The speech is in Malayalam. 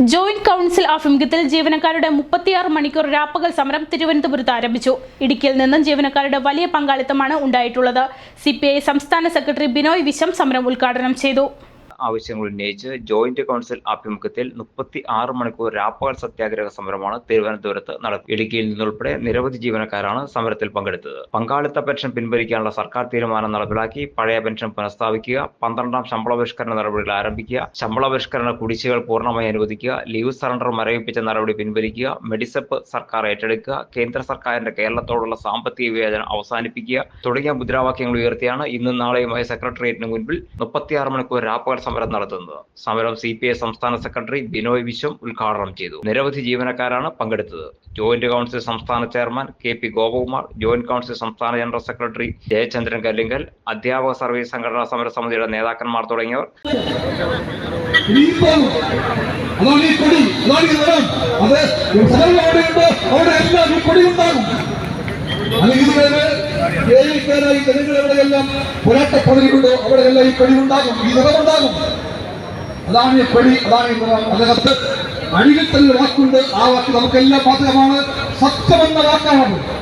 ജോയിന്റ് കൗൺസിൽ ഓഫ് ഇംഗത്തിൽ ജീവനക്കാരുടെ മുപ്പത്തിയാറ് മണിക്കൂർ രാപ്പകൽ സമരം തിരുവനന്തപുരത്ത് ആരംഭിച്ചു. ഇടുക്കിയിൽ നിന്നും ജീവനക്കാരുടെ വലിയ പങ്കാളിത്തമാണ് ഉണ്ടായിട്ടുള്ളത്. സി സംസ്ഥാന സെക്രട്ടറി ബിനോയ് വിശം സമരം ഉദ്ഘാടനം ചെയ്തു. ആവശ്യങ്ങൾ ഉന്നയിച്ച് ജോയിന്റ് കൗൺസിൽ ആഭിമുഖ്യത്തിൽ മുപ്പത്തി ആറ് മണിക്കൂർ രാപ്പകൽ സത്യാഗ്രഹ സമരമാണ് തിരുവനന്തപുരത്ത് നടത്തി ഇടുക്കിയിൽ നിന്നുൾപ്പെടെ നിരവധി ജീവനക്കാരാണ് സമരത്തിൽ പങ്കെടുത്തത്. പങ്കാളിത്ത പെൻഷൻ പിൻവലിക്കാനുള്ള സർക്കാർ തീരുമാനം നടപ്പിലാക്കി പഴയ പെൻഷൻ പുനഃസ്ഥാപിക്കുക പന്ത്രണ്ടാം ശമ്പള പരിഷ്കരണ നടപടികൾ ആരംഭിക്കുക ശമ്പള പരിഷ്കരണ കുടിശ്ശികൾ പൂർണമായി അനുവദിക്കുക ലീവ് സറണ്ടർ മരവിപ്പിച്ച നടപടി പിൻവലിക്കുക മെഡിസെപ്പ് സർക്കാർ ഏറ്റെടുക്കുക കേന്ദ്ര സർക്കാരിന്റെ കേരളത്തോടുള്ള സാമ്പത്തിക വിവേചനം അവസാനിപ്പിക്കുക തുടങ്ങിയ മുദ്രാവാക്യങ്ങൾ ഉയർത്തിയാണ് ഇന്നും നാളെയുമായി സെക്രട്ടേറിയറ്റിന് മുൻപിൽ മുപ്പത്തിയാറ് മണിക്കൂർ രാപ്പകൽ സമരം നടത്തുന്നത്. സമരം സി പി ഐ സംസ്ഥാന സെക്രട്ടറി ബിനോയ് വിശ്വം ഉദ്ഘാടനം ചെയ്തു. നിരവധി ജീവനക്കാരാണ് പങ്കെടുത്തത്. ജോയിന്റ് കൗൺസിൽ സംസ്ഥാന chairman K P Gopakumar joint council സംസ്ഥാന ജനറൽ സെക്രട്ടറി ജയചന്ദ്രൻ കല്ലിങ്കൽ അധ്യാപക സർവീസ് സംഘടനാ സമര സമിതിയുടെ നേതാക്കന്മാർ തുടങ്ങിയവർ. ഇനിയിപ്പം പോരാട്ടപ്പുറകിലുണ്ടോ അവിടെയെല്ലാം ഈ കൊടി ഉണ്ടാകും ഈ നിറമുണ്ടാകും അതാണ് ഈ പെടി അതാണ് അതിനകത്ത് അഴികത്തൽ വാക്കുണ്ട്. ആ വാക്ക് നമുക്കെല്ലാം ബാധകമാണ്. സത്യമെന്ന വാക്കാണ്